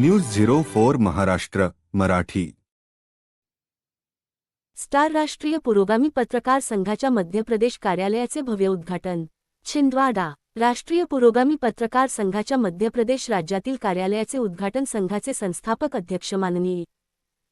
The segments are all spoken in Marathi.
News zero four Maharashtra Marathi. Star राष्ट्रीय पुरोगामी पत्रकार संघाच्या मध्य प्रदेश कार्यालयाचे भव्य उद्घाटन. छिंदवाडा राष्ट्रीय पुरोगामी पत्रकार संघाच्या मध्य प्रदेश राज्यातील कार्यालयाचे उद्घाटन संघाचे संस्थापक अध्यक्ष माननीय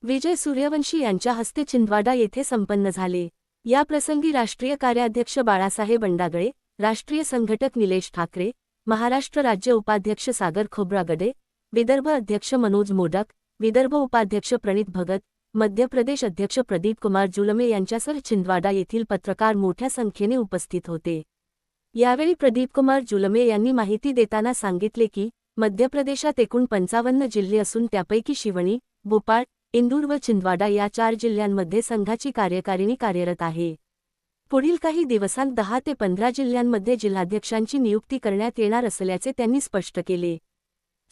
विजय सूर्यवंशी यांच्या हस्ते छिंदवाडा येथे संपन्न झाले. या प्रसंगी राष्ट्रीय कार्याध्यक्ष बाळासाहेब अंडागळे राष्ट्रीय संघटक निलेश ठाकरे महाराष्ट्र राज्य उपाध्यक्ष सागर खोब्रागडे विदर्भ अध्यक्ष मनोज मोडक विदर्भ उपाध्यक्ष प्रणित भगत मध्य प्रदेश अध्यक्ष प्रदीप कुमार जुलमे यांच्यासह छिंदवाडा येथील पत्रकार मोठ्या संख्येने उपस्थित होते. यावेळी प्रदीप कुमार जुलमे यांनी माहिती देताना सांगितले की मध्य प्रदेशात एकूण पंचावन्न जिल्हे असून त्यापैकी शिवणी भोपाळ इंदूर व छिंदवाडा या चार जिल्ह्यांमध्ये संघाची कार्यकारिणी कार्यरत आहे. पुढील काही दिवसांत दहा ते पंधरा जिल्ह्यांमध्ये जिल्हाध्यक्षांची नियुक्ती करण्यात येणार असल्याचे त्यांनी स्पष्ट केले.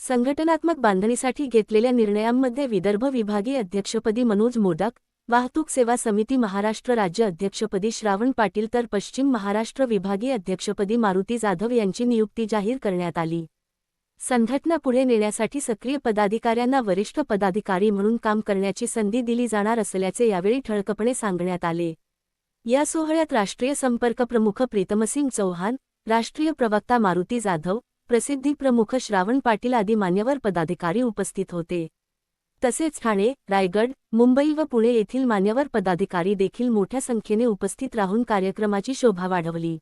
संघटनात्मक बांधणीसाठी घेतलेल्या निर्णयांमध्ये विदर्भ विभागीय अध्यक्षपदी मनोज मोडक वाहतूक सेवा समिती महाराष्ट्र राज्य अध्यक्षपदी श्रावण पाटील तर पश्चिम महाराष्ट्र विभागीय अध्यक्षपदी मारुती जाधव यांची नियुक्ती जाहीर करण्यात आली. संघटना पुढे नेण्यासाठी सक्रिय पदाधिकाऱ्यांना वरिष्ठ पदाधिकारी म्हणून काम करण्याची संधी दिली जाणार असल्याचे यावेळी ठळकपणे सांगण्यात आले. या सोहळ्यात राष्ट्रीय संपर्क प्रमुख प्रीतमसिंग चौहान राष्ट्रीय प्रवक्ता मारुती जाधव प्रसिद्धी प्रमुख श्रावण पाटील आदी मान्यवर पदाधिकारी उपस्थित होते. तसेच ठाणे रायगड मुंबई व पुणे येथील मान्यवर पदाधिकारी देखील मोठ्या संख्येने उपस्थित राहून कार्यक्रमाची शोभा वाढवली.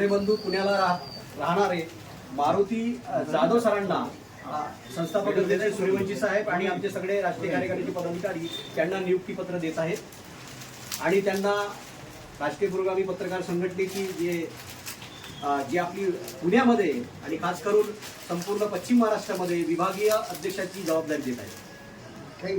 मोठे बंधू पुण्याला राह राहणारे मारुती जाधव सरांना संस्थापक अध्यक्ष सूर्यवंशी साहेब आणि आमचे सगळे राष्ट्रीय कार्यकारिणीचे पदाधिकारी त्यांना नियुक्तीपत्र देत आहेत. आणि त्यांना राष्ट्रीय पुरोगामी पत्रकार संघटनेची जे जी आपली पुण्यामध्ये आणि खास करून संपूर्ण पश्चिम महाराष्ट्रामध्ये विभागीय अध्यक्षाची जबाबदारी देत आहेत.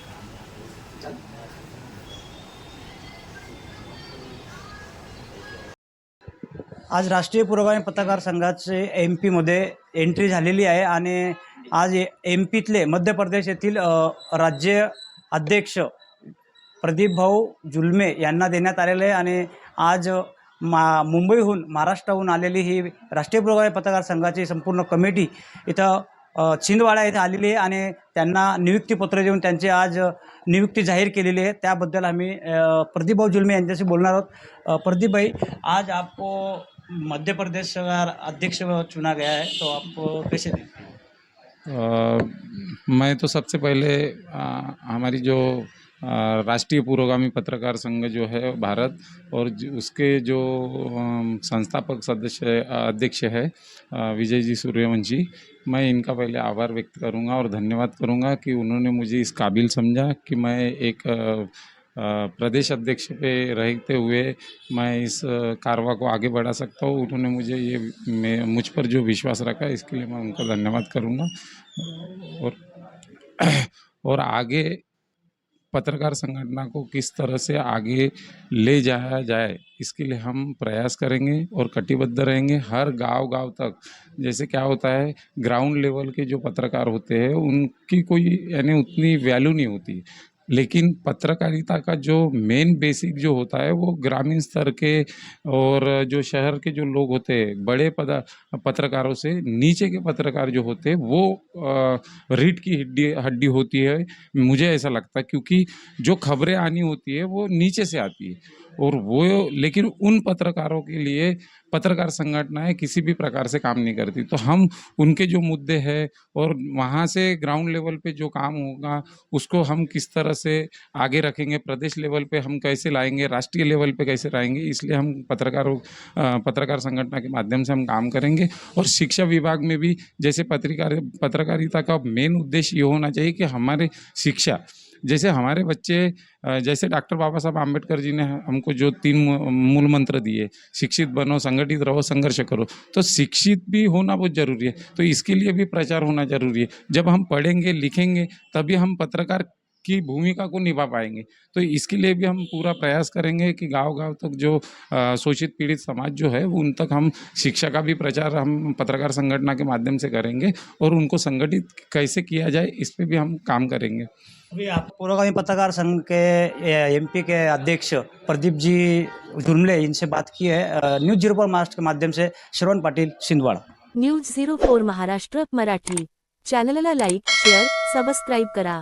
आज राष्ट्रीय पुरोगामी पत्रकार संघाचे एम पीमध्ये एंट्री झालेली आहे आणि आज एम पीतले मध्य प्रदेश येथील राज्य अध्यक्ष प्रदीप भाऊ जुलमे यांना देण्यात आलेले आहे आणि आज मा मुंबईहून महाराष्ट्राहून आलेली ही राष्ट्रीय पुरोगामी पत्रकार संघाची संपूर्ण कमिटी इथं छिंदवाडा येथे आलेली आहे आणि त्यांना नियुक्तीपत्र देऊन त्यांची आज नियुक्ती जाहीर केलेली आहे. त्याबद्दल आम्ही अ, प्रदीप भाऊ जुलमे यांच्याशी बोलणार आहोत. प्रदीपभाई प्रदीप भाई आज आपको मध्य प्रदेश का अध्यक्ष चुना गया है तो आप कैसे देखते हैं? मैं तो सबसे पहले अ, हमारी जो राष्ट्रीय पुरोगामी पत्रकार संघ जो है भारत और उसके जो संस्थापक सदस्य अध्यक्ष है विजय जी सूर्यवंशी मैं इनका पहले आभार व्यक्त करूँगा और धन्यवाद करूँगा कि उन्होंने मुझे इस काबिल समझा कि मैं एक प्रदेश अध्यक्ष पे रहते हुए मैं इस कारवा को आगे बढ़ा सकता हूँ। उन्होंने मुझे ये मुझ पर जो विश्वास रखा इसके लिए मैं उनका धन्यवाद करूँगा। और और आगे पत्रकार संगठना को किस तरह से आगे ले जाया जाए, इसके लिए हम प्रयास करेंगे और कटिबद्ध रहेंगे। हर गाँव गाँव तक, जैसे क्या होता है, ग्राउंड लेवल के जो पत्रकार होते हैं, उनकी कोई यानी उतनी वैल्यू नहीं होती। लेकिन पत्रकारिता का जो मेन बेसिक जो होता है, वो ग्रामीण स्तर के और जो शहर के जो लोग होते हैं, बड़े पद, पत्रकारों से नीचे के पत्रकार जो होते हैं, वो रीढ़ की हड्डी हड्डी होती है। मुझे ऐसा लगता है क्योंकि जो खबरें आनी होती है, वो नीचे से आती है। और वो लेकिन उन पत्रकारों के लिए पत्रकार संगठनाएँ किसी भी प्रकार से काम नहीं करती। तो हम उनके जो मुद्दे हैं और वहाँ से ग्राउंड लेवल पे जो काम होगा, उसको हम किस तरह से आगे रखेंगे, प्रदेश लेवल पे हम कैसे लाएँगे, राष्ट्रीय लेवल पे कैसे लाएँगे, इसलिए हम पत्रकारों पत्रकार संगठन के माध्यम से हम काम करेंगे। और शिक्षा विभाग में भी जैसे पत्रकार, पत्रकारिता का मेन उद्देश्य ये होना चाहिए कि हमारे शिक्षा जैसे हमारे बच्चे जैसे डॉक्टर बाबा साहब आम्बेडकर जी ने हमको जो तीन मूल मंत्र दिए शिक्षित बनो संगठित रहो संघर्ष करो तो शिक्षित भी होना बहुत जरूरी है। तो इसके लिए भी प्रचार होना जरूरी है। जब हम पढ़ेंगे लिखेंगे तभी हम पत्रकार की भूमिका को निभा पाएँगे। तो इसके लिए भी हम पूरा प्रयास करेंगे कि गाँव गाँव तक जो अ, शोषित पीड़ित समाज जो है उन तक हम शिक्षा का भी प्रचार हम पत्रकार संगठन के माध्यम से करेंगे और उनको संगठित कैसे किया जाए इस पे भी हम काम करेंगे। अभी आप पुरोगामी पत्रकार संघ के एमपी के अध्यक्ष प्रदीप जी जुर्मले इनसे बात की है। न्यूज़ ज़ीरो पर महाराष्ट्र के माध्यम से Shravan Patil Sindhwada news zero four Maharashtra Marathi. चॅनलला लाईक शेअर सबस्क्राईब करा।